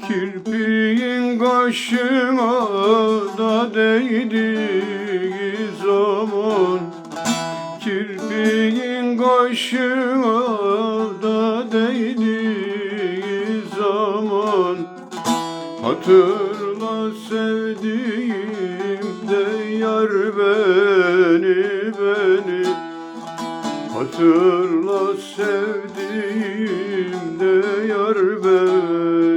Kirpiğin kaşına da değdiği zaman. Kirpiğin kaşına da değdiği zaman. Hatırla sevdiğim de yar beni beni. Hatırla sevdiğim de yar beni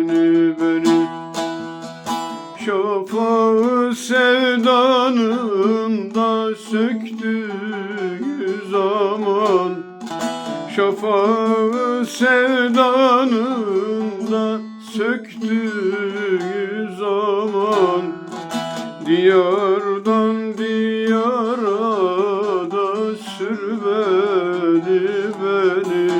Şafağı sevdanın da söktüğü zaman. Şafağı sevdanın da söktüğü zaman. Diyardan diyara da sür beni. Beni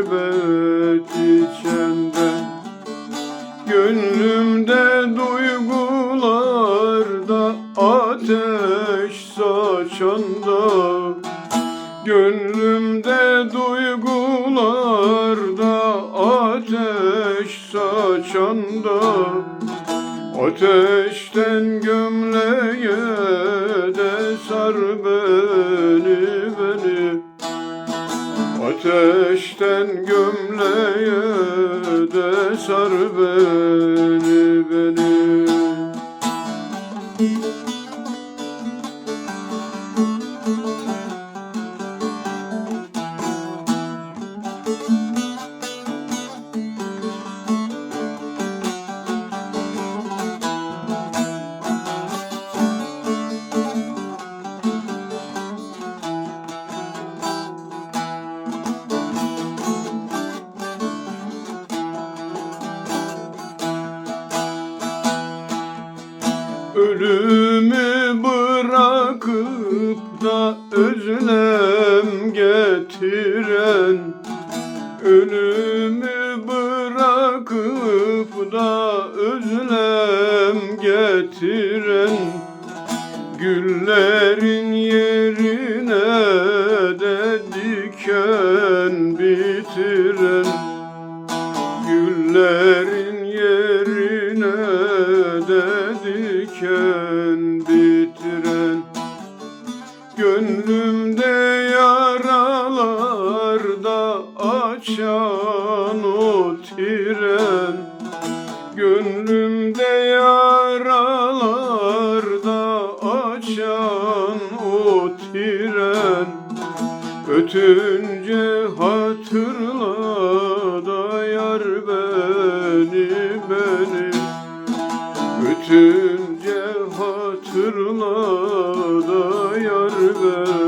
şerbet içende Gönlümde duygularda ateş saçanda Gönlümde duygularda ateş saçanda. Ateşten gömleğe Ateşten gömleğe de sar beni beni Ölümü bırakıp da özlem getiren Ölümü bırakıp da özlem getiren Güllerin yerine de diken de diken bitiren Gönlümde yaralarda açan o tren. Gönlümde yaralarda açan o tren. Ötünce Ötünce hatırla da yar beni